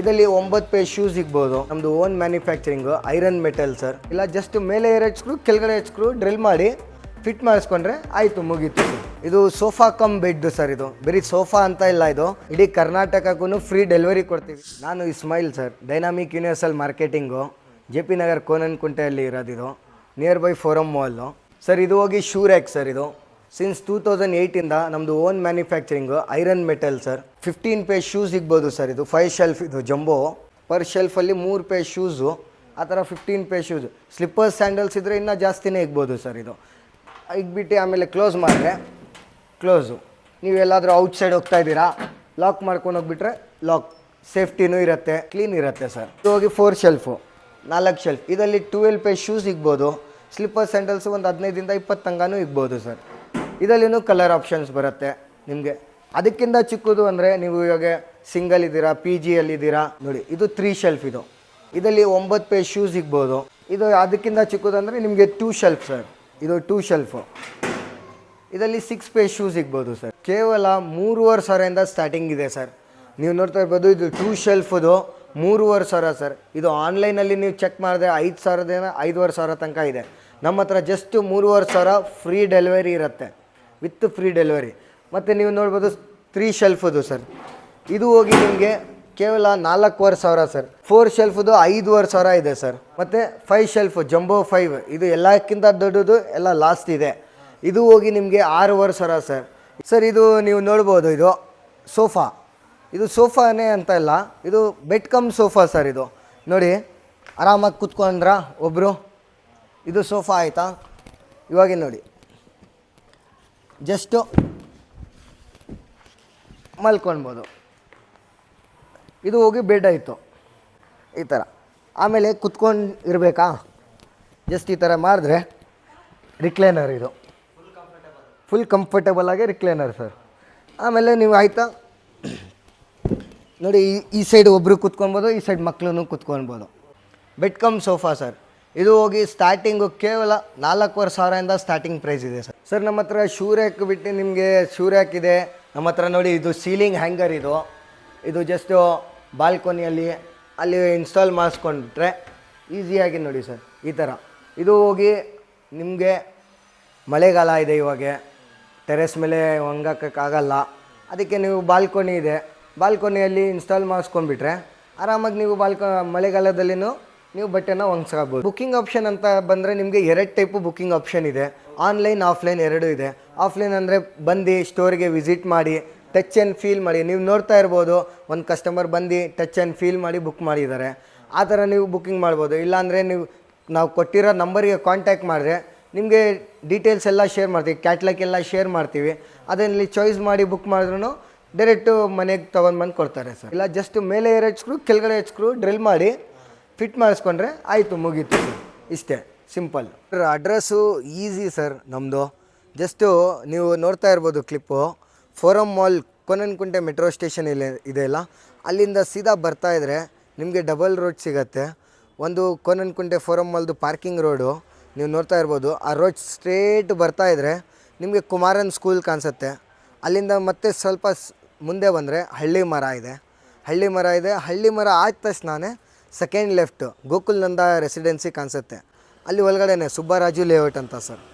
ಇದರಲ್ಲಿ ಒಂಬತ್ತು pay shoe ಸಿಗ್ಬೋದು. ನಮ್ದು own manufacturing iron metal sir ಇಲ್ಲ ಜಸ್ಟ್ ಮೇಲೆ ಎರಡು ಸ್ಕ್ರೂ ಕೆಳಗಡೆ ಸ್ಕ್ರೂ ಡ್ರಿಲ್ ಮಾಡಿ ಫಿಟ್ ಮಾಡಿಸ್ಕೊಂಡ್ರೆ ಆಯ್ತು, ಮುಗೀತು ಇದು ಸೋಫಾ ಕಮ್ ಬೆಡ್ ಸರ್ ಇದು. ಬರೀ ಸೋಫಾ ಅಂತ ಇಲ್ಲ ಇದು. ಇಡೀ ಕರ್ನಾಟಕಕ್ಕೂ ಫ್ರೀ ಡೆಲಿವರಿ ಕೊಡ್ತೀವಿ. ನಾನು Ismail sir dynamic universal marketing J P Nagar Konan ಕುಂಟೆಯಲ್ಲಿ ಇರೋದಿದು. Near by Forum mall sir ಇದು ಹೋಗಿ ಶೂ ರ್ಯಾಕ್ ಸರ್ ಇದು. ಸಿನ್ಸ್ ಟೂ ತೌಸಂಡ್ ಏಯ್ಟಿಂದ ನಮ್ಮದು own manufacturing iron metal sir fifteen pair shoes ಸಿಗ್ಬೋದು ಸರ್ ಇದು five shelf ಇದು jumbo. Per ಶೆಲ್ಫಲ್ಲಿ ಮೂರು ಪೇ ಶೂಸು ಆ ಥರ fifteen pair shoes slippers sandals ಇದ್ದರೆ ಇನ್ನೂ ಜಾಸ್ತಿನೇ ಇಗ್ಬೋದು ಸರ್ ಇದು. ಇಗ್ಬಿಟ್ಟು ಆಮೇಲೆ ಕ್ಲೋಸ್ ಮಾಡಿದ್ರೆ ಕ್ಲೋಸು ನೀವೆಲ್ಲಾದರೂ ಔಟ್ಸೈಡ್ ಹೋಗ್ತಾ ಇದ್ದೀರಾ ಲಾಕ್ ಮಾಡ್ಕೊಂಡು ಹೋಗ್ಬಿಟ್ರೆ ಲಾಕ್ ಸೇಫ್ಟಿನೂ ಇರುತ್ತೆ ಕ್ಲೀನ್ ಇರುತ್ತೆ ಸರ್ ಇದು ಹೋಗಿ ಫೋರ್ ಶೆಲ್ಫು ನಾಲ್ಕು ಶೆಲ್ಫ್ ಇದರಲ್ಲಿ ಟುವೆಲ್ ಪೇ ಶೂಸ್ ಸಿಗ್ಬೋದು. ಸ್ಲಿಪ್ಪರ್ ಸ್ಯಾಂಡಲ್ಸ್ ಒಂದು ಹದಿನೈದಿಂದ ಇಪ್ಪತ್ತು ತನಕನೂ ಇಗ್ಬೋದು ಸರ್ ಇದರಲ್ಲಿನೂ ಕಲರ್ ಆಪ್ಷನ್ಸ್ ಬರುತ್ತೆ ನಿಮಗೆ. ಅದಕ್ಕಿಂತ ಚಿಕ್ಕದು ಅಂದರೆ ನೀವು ಇವಾಗ ಸಿಂಗಲ್ ಇದ್ದೀರಾ ಪಿ ಜಿಯಲ್ಲಿದ್ದೀರಾ ನೋಡಿ, ಇದು ತ್ರೀ ಶೆಲ್ಫ್ ಇದು. ಇದರಲ್ಲಿ ಒಂಬತ್ತು ಪೇ ಶೂಸ್ ಸಿಗ್ಬೋದು. ಇದು ಅದಕ್ಕಿಂತ ಚಿಕ್ಕದು ಅಂದರೆ ನಿಮಗೆ ಟೂ ಶೆಲ್ಫ್ ಸರ್ ಇದು ಟೂ ಶೆಲ್ಫು ಇದರಲ್ಲಿ ಸಿಕ್ಸ್ ಪೇ ಶೂ ಸಿಗ್ಬೋದು ಸರ್ ಕೇವಲ ಮೂರುವರೆ ಸಾವಿರದಿಂದ ಸ್ಟಾರ್ಟಿಂಗ್ ಇದೆ ಸರ್ ನೀವು ನೋಡ್ತಾ ಇರ್ಬೋದು, ಇದು ಟೂ ಶೆಲ್ಫದು ಮೂರುವರೆ ಸಾವಿರ ಸರ್ ಇದು ಆನ್ಲೈನಲ್ಲಿ ನೀವು ಚೆಕ್ ಮಾಡಿದ್ರೆ ಐದು ಸಾವಿರದಿಂದ ಐದುವರೆ ಸಾವಿರ ತನಕ ಇದೆ. ನಮ್ಮ ಹತ್ರ ಜಸ್ಟ್ ಮೂರುವರೆ ಸಾವಿರ ಫ್ರೀ ಡೆಲಿವರಿ ಇರುತ್ತೆ. With free delivery. ಮತ್ತು ನೀವು ನೋಡ್ಬೋದು ತ್ರೀ ಶೆಲ್ಫದು ಸರ್. ಇದು ಹೋಗಿ ನಿಮಗೆ ಕೇವಲ ನಾಲ್ಕೂವರೆ ಸಾವಿರ ಸರ್. ಫೋರ್ ಶೆಲ್ಫದು ಐದೂವರೆ ಸಾವಿರ ಇದೆ ಸರ್. ಮತ್ತು ಫೈವ್ ಶೆಲ್ಫ್ ಜಂಬೋ ಫೈವ್ ಇದು ಎಲ್ಲಕ್ಕಿಂತ ದೊಡ್ಡದು, ಎಲ್ಲ ಲಾಸ್ಟ್ ಇದೆ. ಇದು ಹೋಗಿ ನಿಮಗೆ ಆರೂವರೆ ಸಾವಿರ ಸರ್. ಸರ್, ಇದು ನೀವು ನೋಡ್ಬೋದು, ಇದು ಸೋಫಾ. ಇದು ಸೋಫಾನೇ ಅಂತ ಇಲ್ಲ, ಇದು ಬೆಡ್ ಕಮ್ ಸೋಫಾ ಸರ್ ಇದು. ನೋಡಿ, ಆರಾಮಾಗಿ ಕೂತ್ಕೊಂಡ್ರ ಒಬ್ಬರು ಇದು ಸೋಫಾ ಆಯಿತಾ? ಇವಾಗೇ ನೋಡಿ. ಜಸ್ಟು ಮಲ್ಕೊಳ್ಬೋದು. ಇದು ಹೋಗಿ ಬೆಡ್ ಆಯಿತು. ಈ ಥರ ಆಮೇಲೆ ಕುತ್ಕೊಂಡು ಇರಬೇಕಾ ಜಸ್ಟ್ ಈ ಥರ ಮಾಡಿದ್ರೆ ರಿಕ್ಲೈನರ್ ಇದು. ಫುಲ್ ಕಂಫರ್ಟಬಲ್ ಆಗಿ ರಿಕ್ಲೈನರ್ ಸರ್ ಆಮೇಲೆ ನೀವು ಆಯಿತಾ? ನೋಡಿ, ಈ- ಸೈಡ್ ಒಬ್ಬರು ಕುತ್ಕೊಳ್ಬೋದು, ಈ ಸೈಡ್ ಮಕ್ಕಳು ಕುತ್ಕೊಳ್ಬೋದು. ಬೆಡ್ ಕಮ್ ಸೋಫಾ ಸರ್ ಇದು ಹೋಗಿ ಸ್ಟಾರ್ಟಿಂಗು ಕೇವಲ ನಾಲ್ಕೂವರೆ ಸಾವಿರದಿಂದ ಸ್ಟಾರ್ಟಿಂಗ್ ಪ್ರೈಸ್ ಇದೆ ಸರ್. ಸರ್, ನಮ್ಮ ಹತ್ರ ಶೂ ಬಿಟ್ಟು ನಿಮಗೆ ಶೂ ಇದೆ. ನಮ್ಮ ಹತ್ರ ನೋಡಿ ಇದು ಸೀಲಿಂಗ್ ಹ್ಯಾಂಗರ್ ಇದು. ಇದು ಜಸ್ಟು ಬಾಲ್ಕೋನಿಯಲ್ಲಿ ಅಲ್ಲಿ ಇನ್ಸ್ಟಾಲ್ ಮಾಡಿಸ್ಕೊಂಡ್ಬಿಟ್ರೆ ಈಸಿಯಾಗಿ ನೋಡಿ ಸರ್, ಈ ಥರ ಇದು ಹೋಗಿ ನಿಮಗೆ ಮಳೆಗಾಲ ಇದೆ ಇವಾಗ. ಟೆರೆಸ್ ಮೇಲೆ ಒಣಗಾಕೋಕ್ಕಾಗಲ್ಲ ಅದಕ್ಕೆ ನೀವು ಬಾಲ್ಕೋನಿ ಇದೆ. ಬಾಲ್ಕೋನಿಯಲ್ಲಿ ಇನ್ಸ್ಟಾಲ್ ಮಾಡಿಸ್ಕೊಂಡ್ಬಿಟ್ರೆ ಆರಾಮಾಗಿ ನೀವು ಬಾಲ್ಕೋ ಮಳೆಗಾಲದಲ್ಲಿನೂ ನೀವು ಬಟ್ಟೆನ ಒಣಗ್ಸ್ಕೋಬೋದು. ಬುಕ್ಕಿಂಗ್ ಆಪ್ಷನ್ ಅಂತ ಬಂದರೆ ನಿಮಗೆ ಎರಡು ಟೈಪು ಬುಕ್ಕಿಂಗ್ ಆಪ್ಷನ್ ಇದೆ. ಆನ್ಲೈನ್ ಆಫ್ಲೈನ್ ಎರಡೂ ಇದೆ. ಆಫ್ಲೈನ್ ಅಂದರೆ ಬಂದು ಸ್ಟೋರಿಗೆ ವಿಸಿಟ್ ಮಾಡಿ ಟಚ್ ಆ್ಯಂಡ್ ಫೀಲ್ ಮಾಡಿ. ನೀವು ನೋಡ್ತಾ ಇರ್ಬೋದು, ಒಂದು ಕಸ್ಟಮರ್ ಬಂದು ಟಚ್ ಆ್ಯಂಡ್ ಫೀಲ್ ಮಾಡಿ ಬುಕ್ ಮಾಡಿದ್ದಾರೆ. ಆ ಥರ ನೀವು ಬುಕ್ಕಿಂಗ್ ಮಾಡ್ಬೋದು. ಇಲ್ಲಾಂದರೆ ನೀವು, ನಾವು ಕೊಟ್ಟಿರೋ ನಂಬರಿಗೆ ಕಾಂಟ್ಯಾಕ್ಟ್ ಮಾಡಿದ್ರೆ ನಿಮಗೆ ಡೀಟೇಲ್ಸ್ ಎಲ್ಲ ಶೇರ್ ಮಾಡ್ತೀವಿ ಕ್ಯಾಟ್ಲಾಗ್ ಎಲ್ಲ ಶೇರ್ ಮಾಡ್ತೀವಿ. ಅದರಲ್ಲಿ ಚಾಯ್ಸ್ ಮಾಡಿ ಬುಕ್ ಮಾಡಿದ್ರು ಡೈರೆಕ್ಟು ಮನೆಗೆ ತೊಗೊಂಡು ಬಂದು ಕೊಡ್ತಾರೆ ಸರ್. ಇಲ್ಲ ಜಸ್ಟ್ ಮೇಲೆ ಏರ್ ಸ್ಕ್ರೂ ಕೆಳಗಡೆ ಸ್ಕ್ರೂ ಡ್ರಿಲ್ ಮಾಡಿ ಫಿಟ್ ಮಾಡಿಸ್ಕೊಂಡ್ರೆ ಆಯಿತು, ಮುಗೀತು. ಇಷ್ಟೇ ಸಿಂಪಲ್ ಅಡ್ರೆಸ್ಸು ಈಸಿ ಸರ್ ನಮ್ಮದು ಜಸ್ಟು ನೀವು ನೋಡ್ತಾ ಇರ್ಬೋದು clip Forum mall Konanakunte metro station ಇಲ್ಲಿ ಇದೆಯಲ್ಲ ಅಲ್ಲಿಂದ ಸೀದಾ ಬರ್ತಾ ಇದ್ದರೆ ನಿಮಗೆ ಡಬಲ್ ರೋಡ್ ಸಿಗತ್ತೆ. ಒಂದು ಕೊನನ್ಕುಂಟೆ ಫೋರಮ್ ಮಾಲ್ದು ಪಾರ್ಕಿಂಗ್ ರೋಡು ನೀವು ನೋಡ್ತಾ ಇರ್ಬೋದು, ಆ ರೋಡ್ ಸ್ಟ್ರೇಟ್ ಬರ್ತಾ ಇದ್ದರೆ ನಿಮಗೆ ಕುಮಾರನ್ ಸ್ಕೂಲ್ ಕಾಣಿಸುತ್ತೆ. ಅಲ್ಲಿಂದ ಮತ್ತೆ ಸ್ವಲ್ಪ ಮುಂದೆ ಬಂದರೆ ಹಳ್ಳಿ ಮರ ಇದೆ. ಹಳ್ಳಿ ಮರ ಇದೆ. ಹಳ್ಳಿ ಮರ ಆದ ತಕ್ಷಣನೇ second left Gokul Nanda residency ಕಾಣಿಸುತ್ತೆ. ಅಲ್ಲಿ ಒಳಗಡೆನೆ ಸುಬ್ಬರಾಜು ಲೇಔಟ್ ಅಂತ ಸರ್.